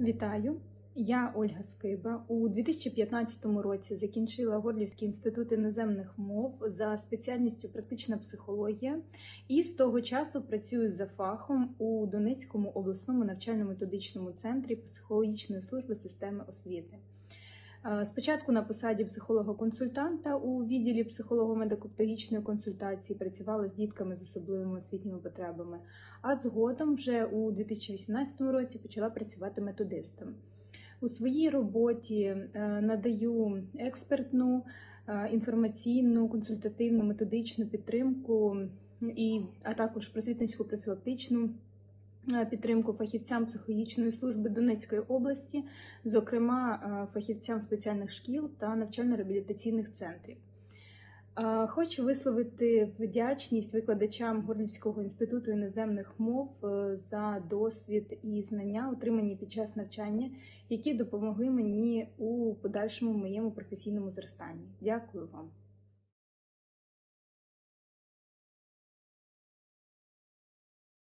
Вітаю! Я Ольга Скиба. У 2015 році закінчила Горлівський інститут іноземних мов за спеціальністю практична психологія і з того часу працюю за фахом у Донецькому обласному навчально-методичному центрі психологічної служби системи освіти. Е, Спочатку на посаді психолога-консультанта у відділі психолого-медико-педагогічної консультації працювала з дітками з особливими освітніми потребами, а згодом вже у 2018 році почала працювати методистом. У своїй роботі е, надаю експертну, е, інформаційну, консультативну, методичну підтримку і а також просвітницьку профілактичну підтримку фахівцям психологічної служби Донецької області, зокрема е, фахівцям спеціальних шкіл та навчально-реабілітаційних центрів. Е, Хочу висловити вдячність викладачам Горлівського інституту іноземних мов е, за досвід і знання, отримані під час навчання, які допомогли мені у подальшому моєму професійному зростанні. Дякую вам.